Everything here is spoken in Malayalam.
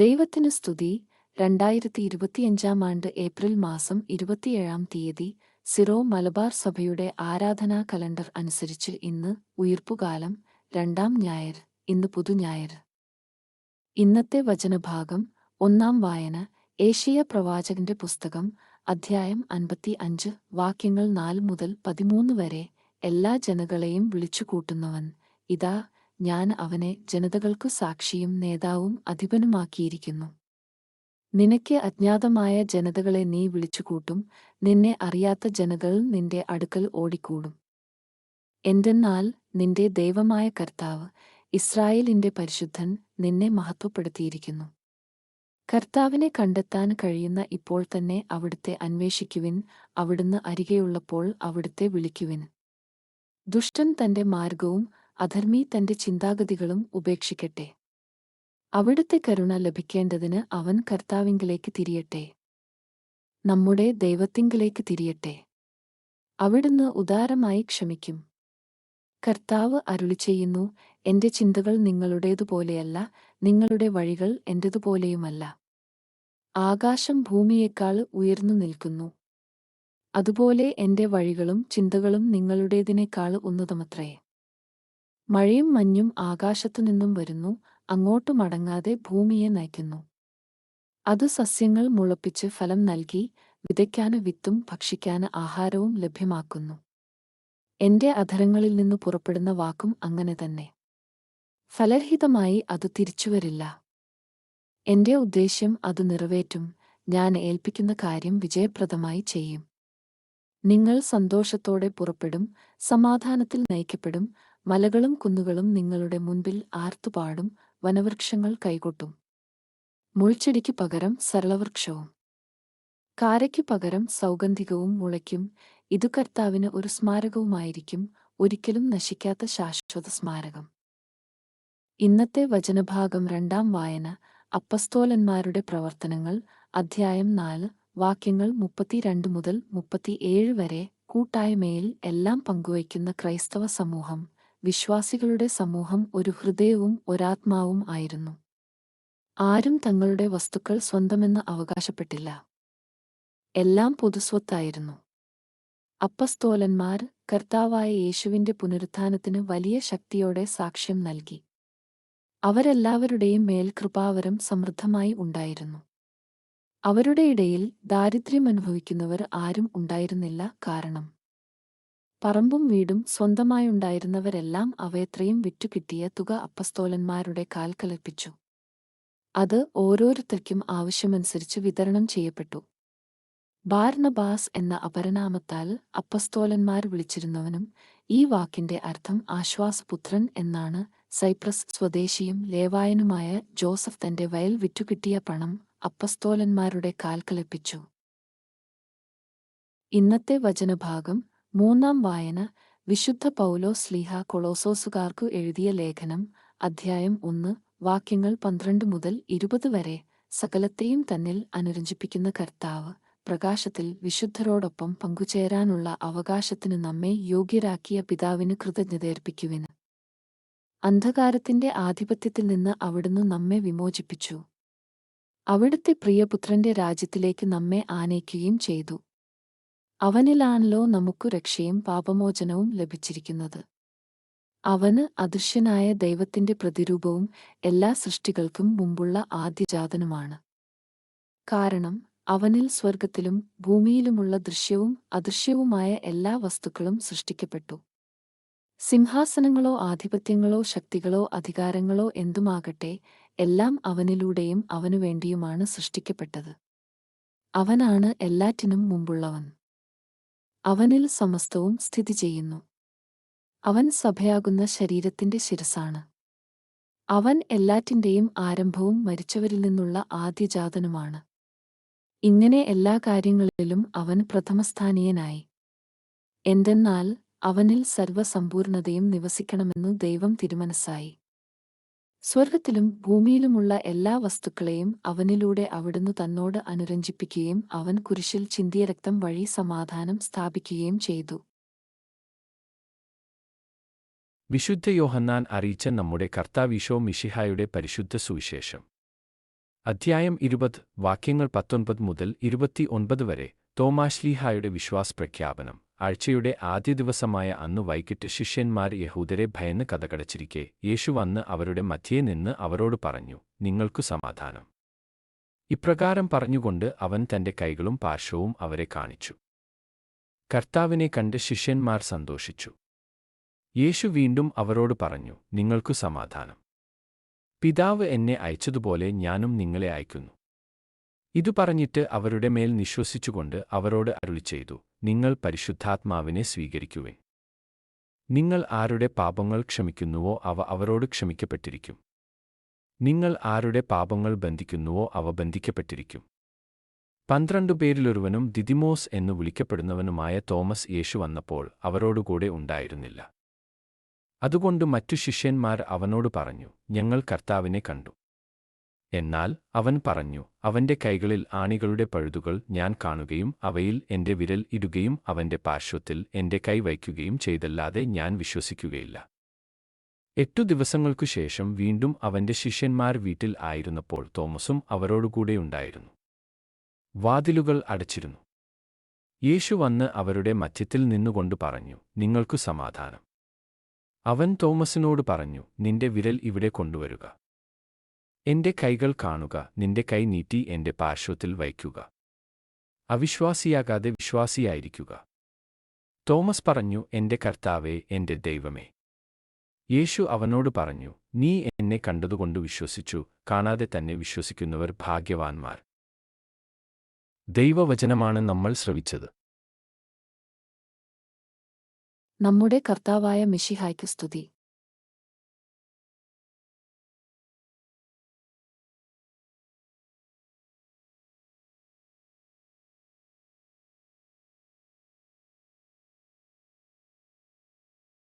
ദൈവത്തിന് സ്തുതി. രണ്ടായിരത്തി ഇരുപത്തിയഞ്ചാം ആണ്ട് ഏപ്രിൽ മാസം ഇരുപത്തിയേഴാം തീയതി സിറോ മലബാർ സഭയുടെ ആരാധനാ കലണ്ടർ അനുസരിച്ച് ഇന്ന് ഉയിർപ്പുകാലം രണ്ടാം ഞായർ ഇന്ന് പുതുഞായർ. ഇന്നത്തെ വചനഭാഗം ഒന്നാം വായന ഏഷ്യ പ്രവാചകന്റെ പുസ്തകം അധ്യായം അൻപത്തി അഞ്ച് വാക്യങ്ങൾ നാല് മുതൽ പതിമൂന്ന് വരെ എല്ലാ ജനങ്ങളെയും വിളിച്ചുകൂട്ടുന്നവൻ. ഇതാ ഞാൻ അവനെ ജനതകൾക്കു സാക്ഷിയും നേതാവും അധിപനുമാക്കിയിരിക്കുന്നു. നിനക്ക് അജ്ഞാതമായ ജനതകളെ നീ വിളിച്ചുകൂട്ടും നിന്നെ അറിയാത്ത ജനതകൾ നിന്റെ അടുക്കൽ ഓടിക്കൂടും. എന്തെന്നാൽ നിന്റെ ദൈവമായ കർത്താവ് ഇസ്രായേലിന്റെ പരിശുദ്ധൻ നിന്നെ മഹത്വപ്പെടുത്തിയിരിക്കുന്നു. കർത്താവിനെ കണ്ടെത്താൻ കഴിയുന്ന ഇപ്പോൾ തന്നെ അവിടുത്തെ അന്വേഷിക്കുവിൻ അവിടുന്ന് അരികെയുള്ളപ്പോൾ അവിടുത്തെ വിളിക്കുവിൻ. ദുഷ്ടൻ തന്റെ മാർഗവും അധർമ്മി തന്റെ ചിന്താഗതികളും ഉപേക്ഷിക്കട്ടെ. അവിടുത്തെ കരുണ ലഭിക്കേണ്ടതിന് അവൻ കർത്താവിങ്കിലേക്ക് തിരിയട്ടെ. നമ്മുടെ ദൈവത്തിങ്കിലേക്ക് തിരിയട്ടെ. അവിടുന്ന് ഉദാരമായി ക്ഷമിക്കും. കർത്താവ് അരുളി ചെയ്യുന്നു എന്റെ ചിന്തകൾ നിങ്ങളുടേതുപോലെയല്ല നിങ്ങളുടെ വഴികൾ എന്റേതുപോലെയുമല്ല. ആകാശം ഭൂമിയേക്കാൾ ഉയർന്നു നിൽക്കുന്നു. അതുപോലെ എന്റെ വഴികളും ചിന്തകളും നിങ്ങളുടേതിനേക്കാൾ ഉന്നതമത്രേ. മഴയും മഞ്ഞും ആകാശത്തുനിന്നും വരുന്നു അങ്ങോട്ടു മടങ്ങാതെ ഭൂമിയെ നയിക്കുന്നു. അത് സസ്യങ്ങൾ മുളപ്പിച്ച് ഫലം നൽകി വിതയ്ക്കാന് വിത്തും ഭക്ഷിക്കാന് ആഹാരവും ലഭ്യമാക്കുന്നു. എന്റെ അധരങ്ങളിൽ നിന്നു പുറപ്പെടുന്ന വാക്കും അങ്ങനെ തന്നെ. ഫലരഹിതമായി അത് തിരിച്ചുവരില്ല. എന്റെ ഉദ്ദേശ്യം അത് നിറവേറ്റും ഞാൻ ഏൽപ്പിക്കുന്ന കാര്യം വിജയപ്രദമായി ചെയ്യും. നിങ്ങൾ സന്തോഷത്തോടെ പുറപ്പെടും സമാധാനത്തിൽ നയിക്കപ്പെടും മലകളും കുന്നുകളും നിങ്ങളുടെ മുൻപിൽ ആർത്തുപാടും വനവൃക്ഷങ്ങൾ കൈകൊട്ടും. മുൾച്ചെടിക്ക് പകരം സരളവൃക്ഷവും. കാരയ്ക്കു പകരം സൗഗന്ധികവും മുളയ്ക്കും. ഇതു കർത്താവിന് ഒരു സ്മാരകവുമായിരിക്കും ഒരിക്കലും നശിക്കാത്ത ശാശ്വത സ്മാരകം. ഇന്നത്തെ വചനഭാഗം രണ്ടാം വായന അപ്പസ്തോലന്മാരുടെ പ്രവർത്തനങ്ങൾ അധ്യായം നാല് വാക്യങ്ങൾ മുപ്പത്തിരണ്ട് മുതൽ മുപ്പത്തിയേഴ് വരെ കൂട്ടായ്മയിൽ എല്ലാം പങ്കുവയ്ക്കുന്ന ക്രൈസ്തവ സമൂഹം വിശ്വാസികളുടെ സമൂഹം ഒരു ഹൃദയവും ഒരാത്മാവും ആയിരുന്നു. ആരും തങ്ങളുടെ വസ്തുക്കൾ സ്വന്തമെന്ന് അവകാശപ്പെട്ടില്ല. എല്ലാം പൊതുസ്വത്തായിരുന്നു. അപ്പസ്തോലന്മാർ കർത്താവായ യേശുവിന്റെ പുനരുത്ഥാനത്തിന് വലിയ ശക്തിയോടെ സാക്ഷ്യം നൽകി. അവരെല്ലാവരുടെയും മേൽ കൃപാവരം സമൃദ്ധമായി ഉണ്ടായിരുന്നു. അവരുടെ ഇടയിൽ ദാരിദ്ര്യം അനുഭവിക്കുന്നവർ ആരും ഉണ്ടായിരുന്നില്ല കാരണം പറമ്പും വീടും സ്വന്തമായുണ്ടായിരുന്നവരെല്ലാം അവയത്രയും വിറ്റുകിട്ടിയ തുക അപ്പസ്തോലന്മാരുടെ കാൽക്കലർപ്പിച്ചു അത് ഓരോരുത്തർക്കും ആവശ്യമനുസരിച്ച് വിതരണം ചെയ്യപ്പെട്ടു. ബാർണബാസ് എന്ന അപരനാമത്താൽ അപ്പസ്തോലന്മാർ വിളിച്ചിരുന്നവനും ഈ വാക്കിന്റെ അർത്ഥം ആശ്വാസപുത്രൻ എന്നാണ് സൈപ്രസ് സ്വദേശിയും ലേവായനുമായ ജോസഫ് തന്റെ വയൽ വിറ്റുകിട്ടിയ പണം അപ്പസ്തോലന്മാരുടെ കാൽക്കലപ്പിച്ചു ഇന്നത്തെ വചനഭാഗം മൂന്നാം വായന വിശുദ്ധ പൗലോ സ്ലീഹ കൊളോസോസുകാർക്കു എഴുതിയ ലേഖനം അധ്യായം ഒന്ന് വാക്യങ്ങൾ പന്ത്രണ്ട് മുതൽ ഇരുപത് വരെ സകലത്തെയും തന്നിൽ അനുരഞ്ജിപ്പിക്കുന്ന കർത്താവ് പ്രകാശത്തിൽ വിശുദ്ധരോടൊപ്പം പങ്കുചേരാനുള്ള അവകാശത്തിന് നമ്മെ യോഗ്യരാക്കിയ പിതാവിന് കൃതജ്ഞതയർപ്പിക്കുവിന്. അന്ധകാരത്തിന്റെ ആധിപത്യത്തിൽ നിന്ന് അവിടുന്ന് നമ്മെ വിമോചിപ്പിച്ചു. അവിടുത്തെ പ്രിയപുത്രന്റെ രാജ്യത്തിലേക്ക് നമ്മെ ആനയിക്കുകയും ചെയ്തു. അവനിലാണല്ലോ നമുക്കു രക്ഷയും പാപമോചനവും ലഭിച്ചിരിക്കുന്നത്. അവന് അദൃശ്യനായ ദൈവത്തിന്റെ പ്രതിരൂപവും എല്ലാ സൃഷ്ടികൾക്കും മുമ്പുള്ള ആദ്യജാതനുമാണ്. കാരണം അവനിൽ സ്വർഗത്തിലും ഭൂമിയിലുമുള്ള ദൃശ്യവും അദൃശ്യവുമായ എല്ലാ വസ്തുക്കളും സൃഷ്ടിക്കപ്പെട്ടു. സിംഹാസനങ്ങളോ ആധിപത്യങ്ങളോ ശക്തികളോ അധികാരങ്ങളോ എന്തുമാകട്ടെ എല്ലാം അവനിലൂടെയും അവനുവേണ്ടിയുമാണ് സൃഷ്ടിക്കപ്പെട്ടത്. അവനാണ് എല്ലാറ്റിനും മുമ്പുള്ളവൻ. അവനിൽ സമസ്തവും സ്ഥിതി ചെയ്യുന്നു. അവൻ സഭയാകുന്ന ശരീരത്തിന്റെ ശിരസാണ്. അവൻ എല്ലാറ്റിന്റെയും ആരംഭവും മരിച്ചവരിൽ നിന്നുള്ള ആദ്യജാതനുമാണ്. ഇങ്ങനെ എല്ലാ കാര്യങ്ങളിലും അവൻ പ്രഥമസ്ഥാനീയനായി. എന്തെന്നാൽ അവനിൽ സർവസമ്പൂർണതയും നിവസിക്കണമെന്നു ദൈവം തിരുമനസ്സായി. സ്വർഗത്തിലും ഭൂമിയിലുമുള്ള എല്ലാ വസ്തുക്കളെയും അവനിലൂടെ അവിടുന്ന് തന്നോട് അനുരഞ്ജിപ്പിക്കുകയും അവൻ കുരിശിൽ ചിന്തിയ രക്തം വഴി സമാധാനം സ്ഥാപിക്കുകയും ചെയ്തു. വിശുദ്ധ യോഹന്നാൻ അറിയിച്ച നമ്മുടെ കർത്താവിശോ മിഷിഹായുടെ പരിശുദ്ധ സുവിശേഷം. അധ്യായം ഇരുപത് വാക്യങ്ങൾ പത്തൊൻപത് മുതൽ ഇരുപത്തി ഒൻപത് വരെ തോമാശ്ലീഹായുടെ വിശ്വാസ പ്രഖ്യാപനം ആഴ്ചയുടെ ആദ്യ ദിവസമായ അന്ന് വൈകിട്ട് ശിഷ്യന്മാർ യഹൂദരെ ഭയന്ന് കഥകടച്ചിരിക്കെ യേശു വന്ന് അവരുടെ മധ്യേ നിന്ന് അവരോട് പറഞ്ഞു നിങ്ങൾക്കു സമാധാനം. ഇപ്രകാരം പറഞ്ഞുകൊണ്ട് അവൻ തന്റെ കൈകളും പാർശ്വവും അവരെ കാണിച്ചു. കർത്താവിനെ കണ്ട് ശിഷ്യന്മാർ സന്തോഷിച്ചു. യേശു വീണ്ടും അവരോട് പറഞ്ഞു നിങ്ങൾക്കു സമാധാനം. പിതാവ് എന്നെ അയച്ചതുപോലെ ഞാനും നിങ്ങളെ അയക്കുന്നു. ഇതു പറഞ്ഞിട്ട് അവരുടെ മേൽ നിശ്വസിച്ചുകൊണ്ട് അവരോട് അരുളി ചെയ്തു നിങ്ങൾ പരിശുദ്ധാത്മാവിനെ സ്വീകരിക്കുവേ നിങ്ങൾ ആരുടെ പാപങ്ങൾ ക്ഷമിക്കുന്നുവോ അവ അവരോട് ക്ഷമിക്കപ്പെട്ടിരിക്കും. നിങ്ങൾ ആരുടെ പാപങ്ങൾ ബന്ധിക്കുന്നുവോ അവ ബന്ധിക്കപ്പെട്ടിരിക്കും. പന്ത്രണ്ടു പേരിലൊരുവനും ദിദിമോസ് എന്നു വിളിക്കപ്പെടുന്നവനുമായ തോമസ് യേശു വന്നപ്പോൾ അവരോടുകൂടെ ഉണ്ടായിരുന്നില്ല. അതുകൊണ്ട് മറ്റു ശിഷ്യന്മാർ അവനോട് പറഞ്ഞു ഞങ്ങൾ കർത്താവിനെ കണ്ടു. എന്നാൽ അവൻ പറഞ്ഞു അവന്റെ കൈകളിൽ ആണികളുടെ പഴുതുകൾ ഞാൻ കാണുകയും അവയിൽ എന്റെ വിരൽ ഇടുകയും അവന്റെ പാർശ്വത്തിൽ എന്റെ കൈ വയ്ക്കുകയും ചെയ്തല്ലാതെ ഞാൻ വിശ്വസിക്കുകയില്ല. എട്ടു ദിവസങ്ങൾക്കു ശേഷം വീണ്ടും അവന്റെ ശിഷ്യന്മാർ വീട്ടിൽ ആയിരുന്നപ്പോൾ തോമസും അവരോടുകൂടെയുണ്ടായിരുന്നു വാതിലുകൾ അടച്ചിരുന്നു. യേശു വന്ന് അവരുടെ മധ്യത്തിൽ നിന്നുകൊണ്ട് പറഞ്ഞു നിങ്ങൾക്കു സമാധാനം. അവൻ തോമസിനോട് പറഞ്ഞു നിന്റെ വിരൽ ഇവിടെ കൊണ്ടുവരുക. എന്റെ കൈകൾ കാണുക നിന്റെ കൈ നീട്ടി എന്റെ പാർശ്വത്തിൽ വയ്ക്കുക. അവിശ്വാസിയാകാതെ വിശ്വാസിയായിരിക്കുക. തോമസ് പറഞ്ഞു എന്റെ കർത്താവേ എന്റെ ദൈവമേ. യേശു അവനോട് പറഞ്ഞു നീ എന്നെ കണ്ടതുകൊണ്ട് വിശ്വസിച്ചു കാണാതെ തന്നെ വിശ്വസിക്കുന്നവർ ഭാഗ്യവാന്മാർ. ദൈവവചനമാണ് നമ്മൾ ശ്രവിച്ചത്. നമ്മുടെ കർത്താവായ മിഷിഹായ്ക്ക് സ്തുതി.